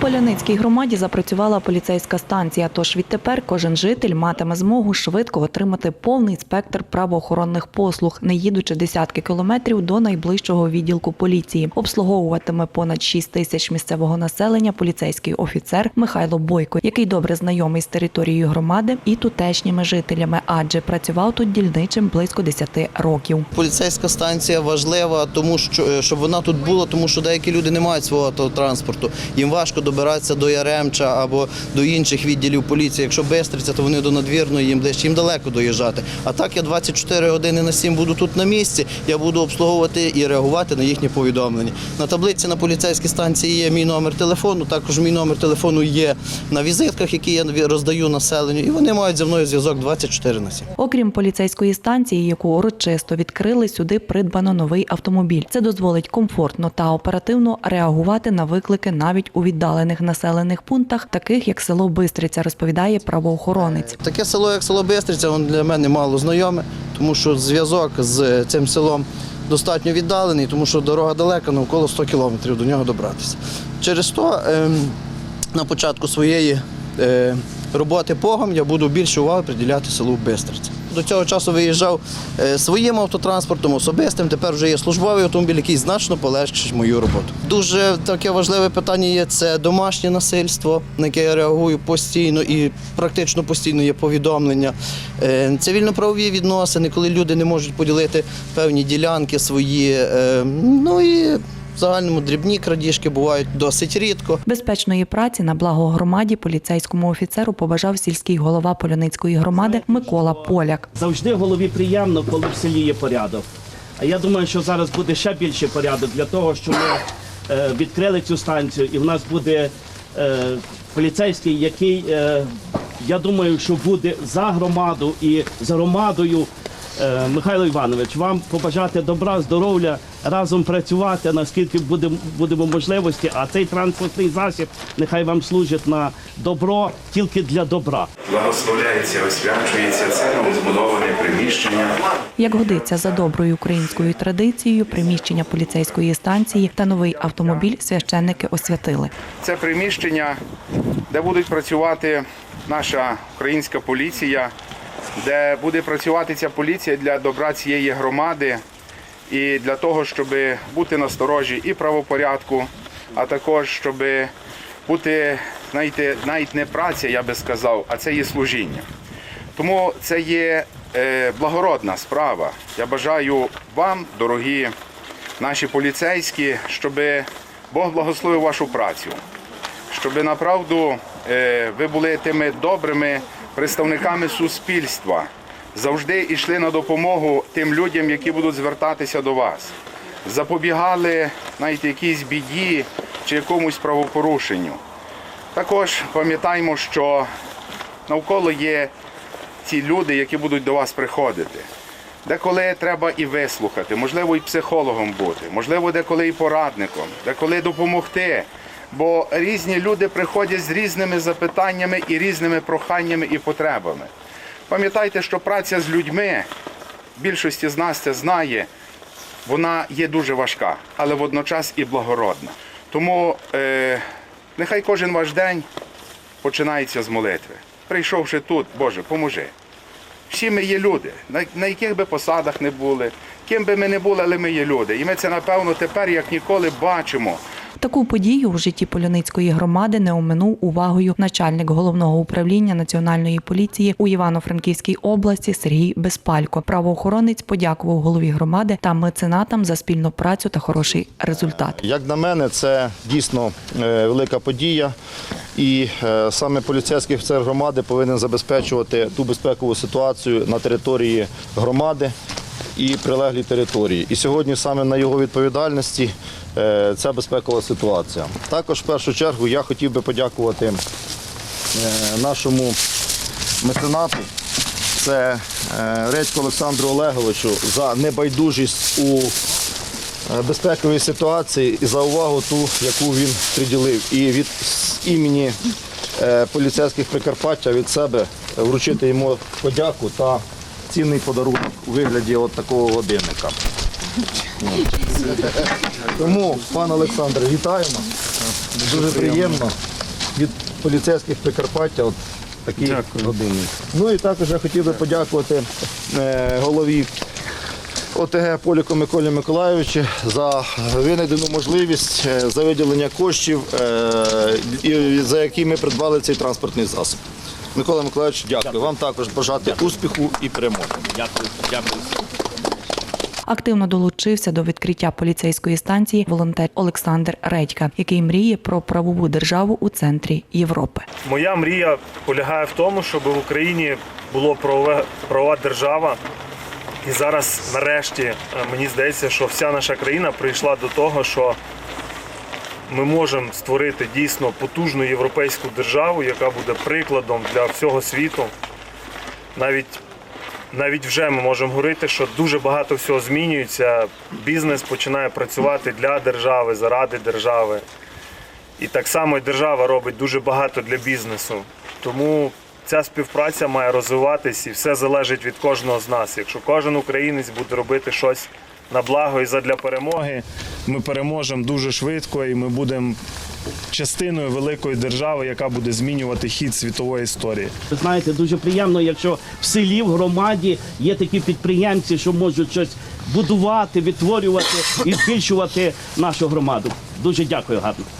Поляницькій громаді запрацювала поліцейська станція. Тож відтепер кожен житель матиме змогу швидко отримати повний спектр правоохоронних послуг, не їдучи десятки кілометрів до найближчого відділку поліції. Обслуговуватиме понад 6 тисяч місцевого населення поліцейський офіцер Михайло Бойко, який добре знайомий з територією громади і тутешніми жителями, адже працював тут дільничим близько 10 років. Поліцейська станція важлива, тому що е, щоб вона тут була, тому що деякі люди не мають свого автотранспорту. Їм важко добиратися до Яремча або до інших відділів поліції. Якщо Бестриця, то вони до надвірної їм ближче, їм далеко доїжджати. А так я 24 години на 7 буду тут на місці. Я буду обслуговувати і реагувати на їхні повідомлення. На таблиці на поліцейській станції є мій номер телефону. Також мій номер телефону є на візитках, які я роздаю населенню, і вони мають зі мною зв'язок 24 на 7. Окрім поліцейської станції, яку урочисто відкрили, сюди придбано новий автомобіль. Це дозволить комфортно та оперативно реагувати на виклики навіть у віддалених населених пунктах, таких як село Бистриця, розповідає правоохоронець. Таке село, як село Бистриця, воно для мене мало знайоме, тому що зв'язок з цим селом достатньо віддалений, тому що дорога далека, навколо 100 кілометрів до нього добратися. Через то ем, на початку своєї е, роботи погом я буду більше уваги приділяти селу Бистриця. До цього часу виїжджав е, своїм автотранспортом, особистим. Тепер вже є службовий автомобіль, який значно полегшить мою роботу. Дуже таке важливе питання є це домашнє насильство, на яке я реагую постійно і практично постійно є повідомлення. Е, Цивільно-правові відносини, коли люди не можуть поділити певні ділянки свої. е, Ну і в загальному дрібні крадіжки бувають досить рідко. Безпечної праці на благо громаді поліцейському офіцеру побажав сільський голова Поляницької громади Микола Поляк. Завжди голові приємно, коли в селі є порядок. А я думаю, що зараз буде ще більше порядок для того, щоб ми е, відкрили цю станцію, і в нас буде е, поліцейський, який е, я думаю, що буде за громаду і за громадою. Михайло Іванович, вам побажати добра, здоров'я, разом працювати, наскільки будемо будемо можливості, а цей транспортний засіб нехай вам служить на добро тільки для добра. Благословляється, освячується це новозбудоване приміщення. Як годиться за доброю українською традицією, приміщення поліцейської станції та новий автомобіль священники освятили. Це приміщення, де будуть працювати наша українська поліція, де буде працювати ця поліція для добра цієї громади і для того, щоб бути насторожі і правопорядку, а також щоб бути, знаєте, навіть не праця, я би сказав, а це є служіння. Тому це є е, благородна справа. Я бажаю вам, дорогі наші поліцейські, щоб Бог благословив вашу працю, щоб направду е, ви були тими добрими представниками суспільства, завжди йшли на допомогу тим людям, які будуть звертатися до вас, запобігали навіть якійсь біді чи якомусь правопорушенню. Також пам'ятаємо, що навколо є ті люди, які будуть до вас приходити. Деколи треба і вислухати, можливо, і психологом бути, можливо, деколи і порадником, деколи допомогти. Бо різні люди приходять з різними запитаннями і різними проханнями і потребами. Пам'ятайте, що праця з людьми, більшості з нас це знає, вона є дуже важка, але водночас і благородна. Тому е, нехай кожен ваш день починається з молитви. Прийшовши тут, Боже, поможи. Всі ми є люди, на, яких би посадах не були, ким би ми не були, але ми є люди. І ми це, напевно, тепер як ніколи бачимо. Таку подію у житті Поляницької громади не оминув увагою начальник головного управління національної поліції у Івано-Франківській області Сергій Безпалько. Правоохоронець подякував голові громади та меценатам за спільну працю та хороший результат. Як на мене, це дійсно е, велика подія. І е, саме поліцейський офіцер громади повинен забезпечувати ту безпекову ситуацію на території громади і прилеглій території. І сьогодні саме на його відповідальності ця безпекова ситуація. Також в першу чергу я хотів би подякувати е, нашому меценату. Це е, Редько Олександру Олеговичу за небайдужість у е, безпековій ситуації і за увагу ту, яку він приділив. І від імені е, поліцейських Прикарпаття від себе вручити йому подяку та цінний подарунок у вигляді от такого годинника. Тому, пан Олександр, вітаємо. Дуже приємно. від поліцейських Прикарпаття. От такий годинник. Ну і також я хотів би подякувати е, голові ОТГ Поліку Миколі Миколайовичу за винайдену можливість е, за виділення коштів, е, і за які ми придбали цей транспортний засіб. Микола Миколайович, дякую. Вам також бажати успіху і перемоги. Дякую, дякую. Активно долучився до відкриття поліцейської станції волонтер Олександр Редька, який мріє про правову державу у центрі Європи. Моя мрія полягає в тому, щоб в Україні була правова, правова держава. І зараз, нарешті, е, мені здається, що вся наша країна прийшла до того, що ми можемо створити дійсно потужну європейську державу, яка буде прикладом для всього світу. Навіть, навіть вже ми можемо говорити, що дуже багато всього змінюється. Бізнес починає працювати для держави, заради держави. І так само держава робить дуже багато для бізнесу. Тому ця співпраця має розвиватись і все залежить від кожного з нас. Якщо кожен українець буде робити щось на благо і задля перемоги, ми переможемо дуже швидко і ми будемо частиною великої держави, яка буде змінювати хід світової історії. Знаєте, дуже приємно, якщо в селі, в громаді є такі підприємці, що можуть щось будувати, відтворювати і збільшувати нашу громаду. Дуже дякую, гарно.